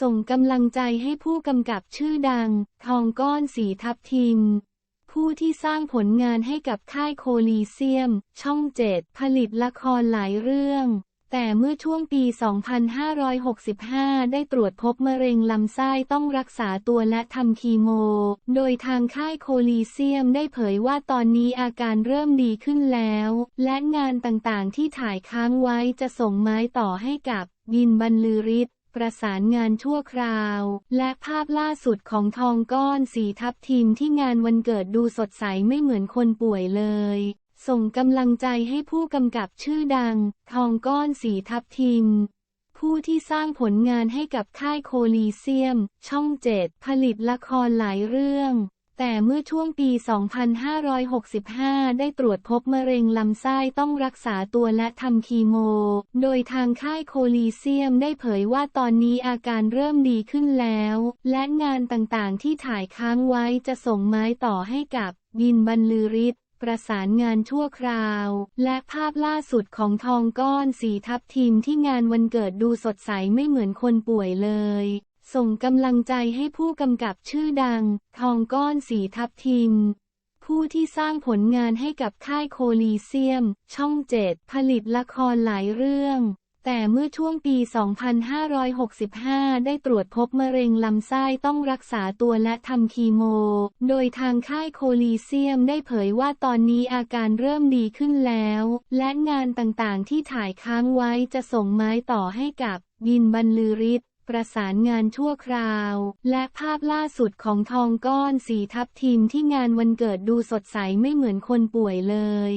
ส่งกำลังใจให้ผู้กำกับชื่อดัง ทองก้อนสีทับทิม ผู้ที่สร้างผลงานให้กับค่ายโคลีเซียม ช่องเจ็ดผลิตละครหลายเรื่อง แต่เมื่อช่วงปี 2565 ได้ตรวจพบมะเร็งลำไส้ต้องรักษาตัวและทำคีโม โดยทางค่ายโคลีเซียมได้เผยว่าตอนนี้อาการเริ่มดีขึ้นแล้ว และงานต่างๆที่ถ่ายค้างไว้จะส่งไม้ต่อให้กับยินบรรลือฤทธิ์ ประสานงานชั่วคราว และภาพล่าสุดของทองก้อนสีทับทิมที่งานวันเกิดดูสดใสไม่เหมือนคนป่วยเลย ส่งกำลังใจให้ผู้กำกับชื่อดัง ทองก้อนสีทับทิมผู้ที่สร้างผลงานให้กับค่ายโคลีเซียม ช่องเจ็ดผลิตละครหลายเรื่อง แต่เมื่อช่วงปี 2565 ได้ตรวจพบมะเร็งลำไส้ต้องรักษาตัวและทำคีโม โดยทางค่ายโคลีเซียมได้เผยว่าตอนนี้อาการเริ่มดีขึ้นแล้ว และงานต่างๆที่ถ่ายค้างไว้จะส่งไม้ต่อให้กับยินบรรลือฤทธิ์ประสานงานชั่วคราว และภาพล่าสุดของทองก้อนสีทับทิมที่งานวันเกิดดูสดใสไม่เหมือนคนป่วยเลย ส่งกำลังใจให้ผู้กำกับชื่อดัง ทองก้อนสีทับทิม ผู้ที่สร้างผลงานให้กับค่ายโคลีเซียม ช่องเจ็ดผลิตละครหลายเรื่องแต่เมื่อช่วงปี 2565 ได้ตรวจพบมะเร็งลำไส้ต้องรักษาตัวและทำคีโม โดยทางค่ายโคลีเซียมได้เผยว่าตอนนี้อาการเริ่มดีขึ้นแล้ว และงานต่างๆที่ถ่ายค้างไว้จะส่งไม้ต่อให้กับยินบรรลือฤทธิ์ ประสานงานชั่วคราว และภาพล่าสุดของทองก้อนสีทับทิมที่งานวันเกิดดูสดใสไม่เหมือนคนป่วยเลย